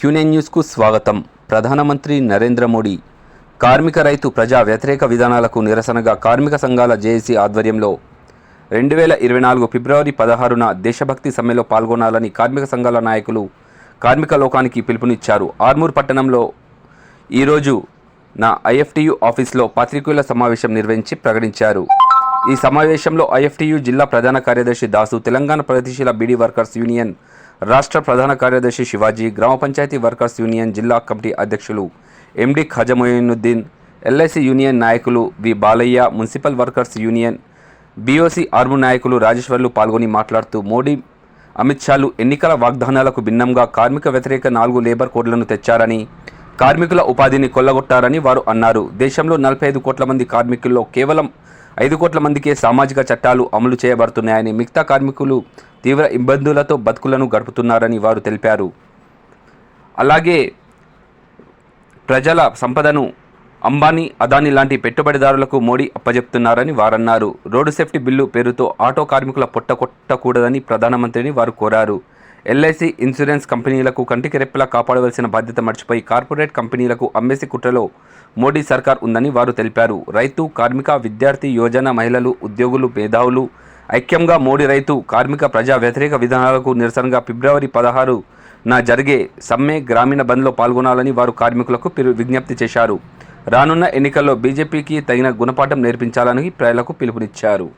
క్యూనెన్ న్యూస్కు స్వాగతం. ప్రధానమంత్రి నరేంద్ర మోడీ కార్మిక రైతు ప్రజా వ్యతిరేక విధానాలకు నిరసనగా కార్మిక సంఘాల జేఏసీ ఆధ్వర్యంలో రెండు వేల ఇరవై నాలుగు ఫిబ్రవరి పదహారున దేశభక్తి సమ్మెలో పాల్గొనాలని కార్మిక సంఘాల నాయకులు కార్మిక లోకానికి పిలుపునిచ్చారు. ఆర్మూర్ పట్టణంలో ఈరోజు నా ఐఎఫ్టియు ఆఫీస్లో పాత్రికేయుల సమావేశం నిర్వహించి ప్రకటించారు. ఈ సమావేశంలో ఐఎఫ్టియు జిల్లా ప్రధాన కార్యదర్శి దాసు తెలంగాణ ప్రగతిశీల బీడీ వర్కర్స్ యూనియన్ రాష్ట్ర ప్రధాన కార్యదర్శి శివాజీ గ్రామ పంచాయతీ వర్కర్స్ యూనియన్ జిల్లా కమిటీ అధ్యక్షులు ఎండి ఖజమొయినుద్దీన్ ఎల్ఐసి యూనియన్ నాయకులు V Balayya municipal workers union BOC ఆర్ము నాయకులు రాజేశ్వర్లు పాల్గొని మాట్లాడుతూ మోడీ అమిత్ షాలు ఎన్నికల వాగ్దానాలకు భిన్నంగా కార్మిక వ్యతిరేక నాలుగు లేబర్ కోడ్లను తెచ్చారని కార్మికుల ఉపాధిని కొల్లగొట్టారని వారు అన్నారు. దేశంలో నలభై ఐదు కోట్ల మంది కార్మికుల్లో కేవలం ఐదు కోట్ల మందికే సామాజిక చట్టాలు అమలు చేయబడుతున్నాయని మిగతా కార్మికులు తీవ్ర ఇబ్బందులతో బతుకులను గడుపుతున్నారని వారు తెలిపారు. అలాగే ప్రజల సంపదను అంబానీ అదానీ లాంటి పెట్టుబడిదారులకు మోడీ అప్పజెప్తున్నారని వారన్నారు. రోడ్డు సేఫ్టీ బిల్లు పేరుతో ఆటో కార్మికుల పొట్ట కొట్టకూడదని ప్రధానమంత్రిని వారు కోరారు. ఎల్ఐసి ఇన్సూరెన్స్ కంపెనీలకు కంటికి రెప్పలా కాపాడవలసిన బాధ్యత మర్చిపోయి కార్పొరేట్ కంపెనీలకు అమ్మేసి కుట్రలో మోడీ సర్కార్ ఉందని వారు తెలిపారు. రైతు కార్మిక విద్యార్థి యోజన మహిళలు ఉద్యోగులు మేధావులు ఐక్యంగా మోడీ రైతు కార్మిక ప్రజా వ్యతిరేక విధానాలకు నిరసనగా ఫిబ్రవరి పదహారు నా జరిగే సమ్మె గ్రామీణ బంద్లో పాల్గొనాలని వారు కార్మికులకు విజ్ఞప్తి చేశారు. రానున్న ఎన్నికల్లో బీజేపీకి తగిన గుణపాఠం నేర్పించాలని ప్రజలకు పిలుపునిచ్చారు.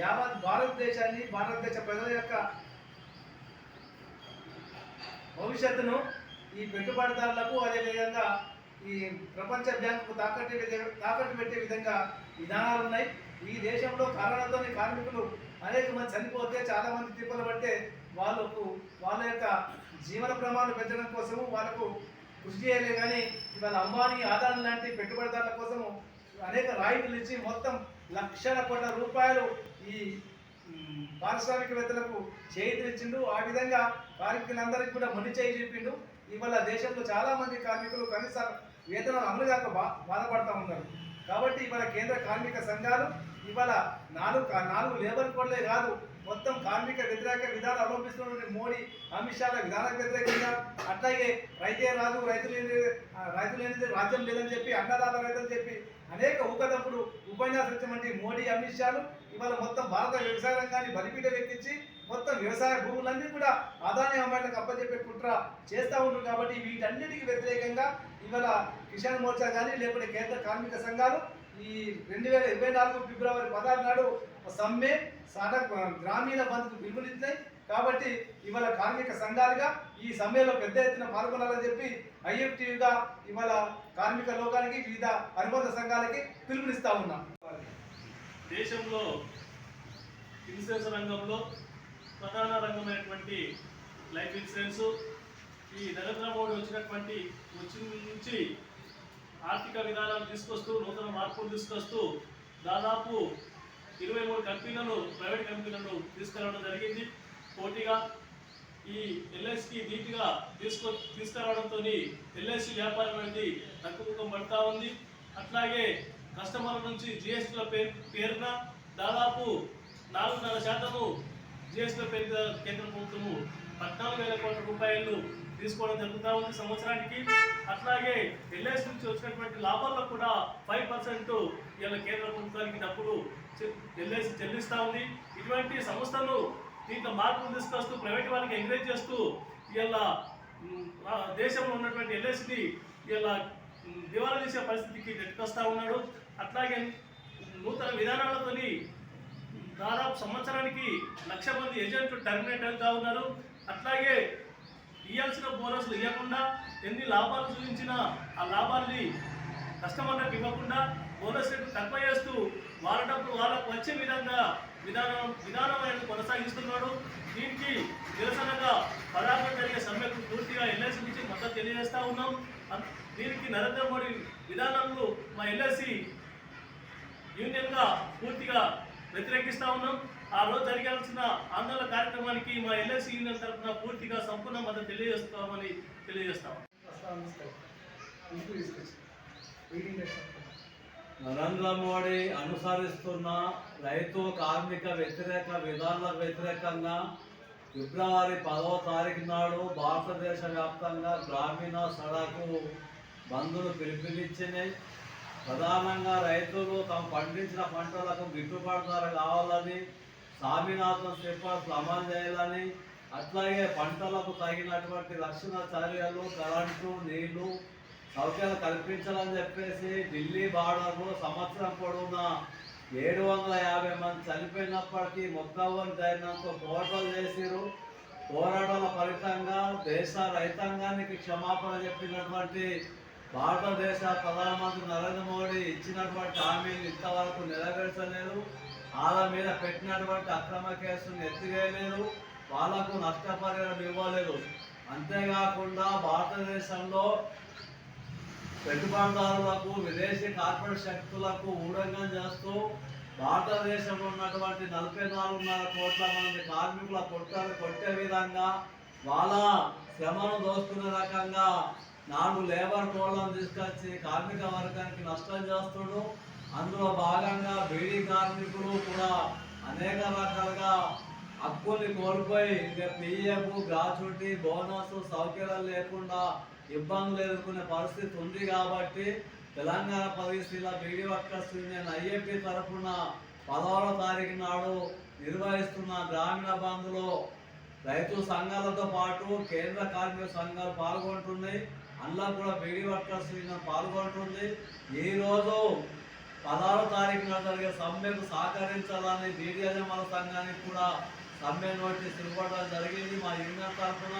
యావత్ భారతదేశాన్ని భారతదేశ ప్రజల యొక్క భవిష్యత్తును ఈ పెట్టుబడిదారులకు అదేవిధంగా ఈ ప్రపంచ బ్యాంకు తాకట్టు తాకట్టు పెట్టే విధంగా విధానాలు ఉన్నాయి. ఈ దేశంలో కరోనాతోని కార్మికులు అనేక మంది చనిపోతే చాలా మంది తిప్పలు పడితే వాళ్ళకు వాళ్ళ యొక్క జీవన ప్రమాణాలు పెంచడం కోసము వాళ్ళకు కృషి చేయలే కానీ ఇవాళ అంబానీ ఆదాయం లాంటి పెట్టుబడిదారుల కోసము అనేక రాయితీలు ఇచ్చి మొత్తం లక్షల కోట్ల రూపాయలు ఈ మ్, పారిశ్రామికవేత్తలకు చేయించిండు ఆ విధంగా కార్మికులందరికీ కూడా మొండి చేయి చెప్పిండు. ఇవాళ దేశంలో చాలామంది కార్మికులు కనీస వేతనం అమలు కాక బా బాధపడతా ఉన్నారు. కాబట్టి ఇవాళ కేంద్ర కార్మిక సంఘాలు ఇవాళ నాలుగు నాలుగు లేబర్ కోడ్లే కాదు మొత్తం కార్మిక వ్యతిరేక విధానం అవలంబిస్తున్నటువంటి మోడీ అమిత్ షాల విధానాలకు వ్యతిరేకంగా అట్లాగే రైతే రాజు రైతు లేని రైతు లేనిది రాజ్యం లేదని చెప్పి అన్నదాత రైతులు చెప్పి అనేక ఊకదప్పుడు ఉపన్యాసం ఇచ్చినటువంటి మోడీ అమిత్ షాలు ఇవాళ మొత్తం భారత వ్యవసాయ రంగాన్ని బలిపీట ఎక్కించి మొత్తం వ్యవసాయ భూములన్నీ కూడా అదాని అమ్మాయిలకు అప్పచెప్పే కుట్ర చేస్తూ ఉంటారు కాబట్టి వీటన్నిటికీ వ్యతిరేకంగా ఇవాళ కిసాన్ మోర్చా కానీ లేకపోతే కేంద్ర కార్మిక సంఘాలు ఈ రెండు వేల ఇరవై నాలుగు ఫిబ్రవరి పదహారు నాడు సమ్మె సడ గ్రామీణ బంద్కు పిలుపునిచ్చినాయి కాబట్టి ఇవాళ కార్మిక సంఘాలుగా ఈ సమ్మెలో పెద్ద ఎత్తున పాల్గొనాలని చెప్పి ఐఎఫ్టీగా ఇవాళ కార్మిక లోకానికి వివిధ అనుబంధ సంఘాలకి పిలుపునిస్తా ఉన్నాం. దేశంలో ఇన్సూరెన్స్ రంగంలో ప్రధాన రంగమైనటువంటి లైఫ్ ఇన్సూరెన్స్ ఈ నరేంద్ర మోడీ వచ్చినటువంటి వచ్చిన నుంచి ఆర్థిక విధానాలు తీసుకొస్తూ నూతన మార్పులు తీసుకొస్తూ దాదాపు ఇరవై మూడు కంపెనీలను ప్రైవేట్ కంపెనీలను తీసుకురావడం జరిగింది. పోటీగా ఈ ఎల్ఐసికి నీట్గా తీసుకో తీసుకురావడంతో ఎల్ఐసి వ్యాపారం అనేది తక్కువ పడతా ఉంది. అట్లాగే కస్టమర్ల నుంచి జిఎస్టీల పేరు పేరున దాదాపు నాలుగున్నర శాతము జిఎస్టీల పేరు కేంద్ర ప్రభుత్వము పద్నాలుగు వేల కోట్ల రూపాయలు తీసుకోవడం జరుగుతూ ఉంది సంవత్సరానికి. అట్లాగే ఎల్ఐసి నుంచి వచ్చినటువంటి లాభాల్లో కూడా ఫైవ్ పర్సెంట్ ఇలా కేంద్ర ప్రభుత్వానికి డబ్బులు ఎల్ఐసి చెల్లిస్తూ ఉంది. ఇటువంటి సంస్థలు దీంట్లో మార్పులు తీసుకొస్తూ ప్రైవేట్ వాళ్ళకి ఎంకరేజ్ చేస్తూ ఇలా దేశంలో ఉన్నటువంటి ఎల్ఐసిని ఇలా దివాలా తీసే పరిస్థితికి నెట్టుకొస్తా ఉన్నాడు. అట్లాగే నూతన విధానాలతోని దాదాపు సంవత్సరానికి లక్ష మంది ఏజెంట్లు టర్మినేట్ అవుతా ఉన్నారు. అట్లాగే ఇవ్వాల్సిన బోనస్లు ఇవ్వకుండా ఎన్ని లాభాలు చూపించినా ఆ లాభాల్ని కస్టమర్లకు ఇవ్వకుండా బోనస్ రేట్లు తక్కువ చేస్తూ వాళ్ళ డబ్బులు వాళ్ళకు వచ్చే విధంగా విధానం విధానం అనేది కొనసాగిస్తున్నాడు. దీనికి నిరసనగా పదార్థం జరిగే సమ్మెకు పూర్తిగా ఎల్ఐసి నుంచి మద్దతు తెలియజేస్తా ఉన్నాం. దీనికి నరేంద్ర మోడీ విధానంలో మా ఎల్ఐసి యూనియన్గా పూర్తిగా వ్యతిరేకిస్తా ఉన్నాం. ఆ రోజు జరగాల్సిన ఆందోళన కార్యక్రమానికి మా ఎల్ఐసి యూనియన్ తరఫున పూర్తిగా సంపూర్ణ మద్దతు తెలియజేస్తామని తెలియజేస్తాం నరేంద్ర మోడీ అనుసరిస్తున్న రైతు కార్మిక వ్యతిరేక విధానాలకు వ్యతిరేకంగా ఫిబ్రవరి పదవ తారీఖు నాడు భారతదేశ వ్యాప్తంగా గ్రామీణ సడకు బంధులు పిలుపునిచ్చినాయి. ప్రధానంగా రైతులు తాము పండించిన పంటలకు గిట్టుబాటు ధర కావాలని స్వామినాథన్ సిఫార్సులు అమలు చేయాలని అట్లాగే పంటలకు తగినటువంటి రక్షణ చర్యలు కరెంటు నీళ్ళు సౌకర్యాలు కల్పించాలని చెప్పేసి ఢిల్లీ బార్డర్లో సంవత్సరం పొడవునా ఏడు వందల యాభై మంది చనిపోయినప్పటికీ మొక్కవని ధైర్యంతో పోరాటాలు చేసిరు పోరాటాల ఫలితంగా దేశ రైతాంగానికి క్షమాపణ చెప్పినటువంటి భారతదేశ ప్రధానమంత్రి నరేంద్ర మోడీ ఇచ్చినటువంటి హామీలు ఇంతవరకు నెరవేర్చలేదు. వాళ్ళ మీద పెట్టినటువంటి అక్రమ కేసును ఎత్తివేయలేదు. వాళ్ళకు నష్టపరిహారం ఇవ్వలేదు. అంతేకాకుండా భారతదేశంలో పెట్టుబడిదారులకు విదేశీ కార్పొరేట్ శక్తులకు ఊడంగం చేస్తూ భారతదేశంలో ఉన్నటువంటి నలభై నాలుగున్నర కోట్ల మంది కార్మికుల కొట్టాలు కొట్టే విధంగా వాళ్ళ శ్రమను దోస్తున్న రకంగా నాలుగు లేబర్ కోడ్లను తీసుకొచ్చి కార్మిక వర్గానికి నష్టం చేస్తుడు. అందులో భాగంగా బీడీ కార్మికులు కూడా అనేక రకాలుగా హక్కుల్ని కోల్పోయి ఇంకా పిఎఫ్ గ్రాచుటీ బోనస్ సౌకర్యాలు లేకుండా ఇబ్బందులు ఎదుర్కొనే పరిస్థితి ఉంది కాబట్టి తెలంగాణ పరిస్థితుల బీడీ వర్కర్స్ యూనియన్ ఐఏపీ తరఫున పదహారవ తారీఖు నాడు నిర్వహిస్తున్న గ్రామీణ బంధులో రైతు సంఘాలతో పాటు కేంద్ర కార్మిక సంఘాలు పాల్గొంటున్నాయి. అందులో కూడా బీడీ వర్కర్స్ యూనియన్ పాల్గొంటుంది. ఈరోజు పదహారో తారీఖు నాడు జరిగే సమ్మెకు సహకరించాలని బీడీ యజమానుల సంఘానికి కూడా సమ్మె నోటీస్ ఇవ్వడం జరిగింది మా యూనియన్ తరఫున.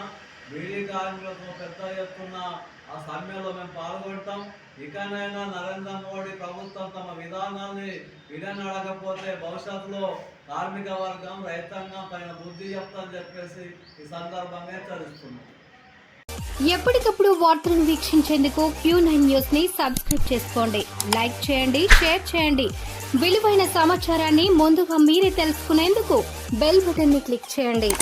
బీడీ కార్మికులతో పెద్ద ఎత్తున ఆ సమ్మెలో మేము పాల్గొంటాం. ఇకనైనా నరేంద్ర మోడీ ప్రభుత్వం తమ విధానాన్ని విడనడకపోతే భవిష్యత్తులో కార్మిక వర్గం రైతాంగం పైన బుద్ధి చెప్తామని చెప్పేసి ఈ సందర్భంగా హెచ్చరిస్తున్నాం. ఎప్పటికప్పుడు వార్తలను వీక్షించేందుకు క్యూ నైన్ న్యూస్ని సబ్స్క్రైబ్ చేసుకోండి. లైక్ చేయండి షేర్ చేయండి. విలువైన సమాచారాన్ని ముందుగా మీరే తెలుసుకునేందుకు బెల్ బటన్ని క్లిక్ చేయండి.